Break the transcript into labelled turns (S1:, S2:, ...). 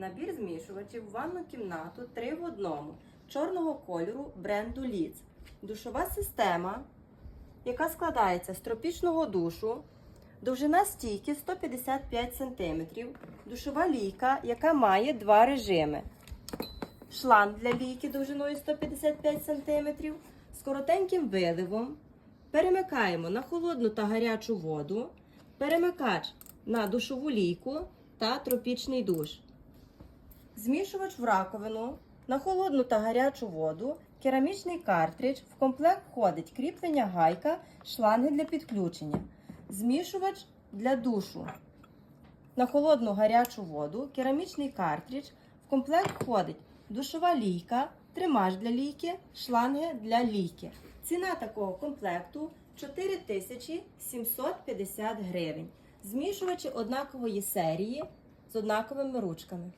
S1: Набір змішувачів в ванну кімнату 3 в одному чорного кольору бренду Ліц. Душова система, яка складається з тропічного душу, довжина стійки 155 см, душова лійка, яка має два режими. Шланг для лійки довжиною 155 см з коротеньким виливом. Перемикаємо на холодну та гарячу воду, перемикач на душову лійку та тропічний душ. Змішувач в раковину на холодну та гарячу воду, керамічний картридж. В комплект входить кріплення гайка, шланги для підключення, змішувач для душу. На холодну гарячу воду, керамічний картридж. В комплект входить душова лійка, тримач для лійки, шланги для лійки. Ціна такого комплекту 4750 гривень. Змішувачі однакової серії з однаковими ручками.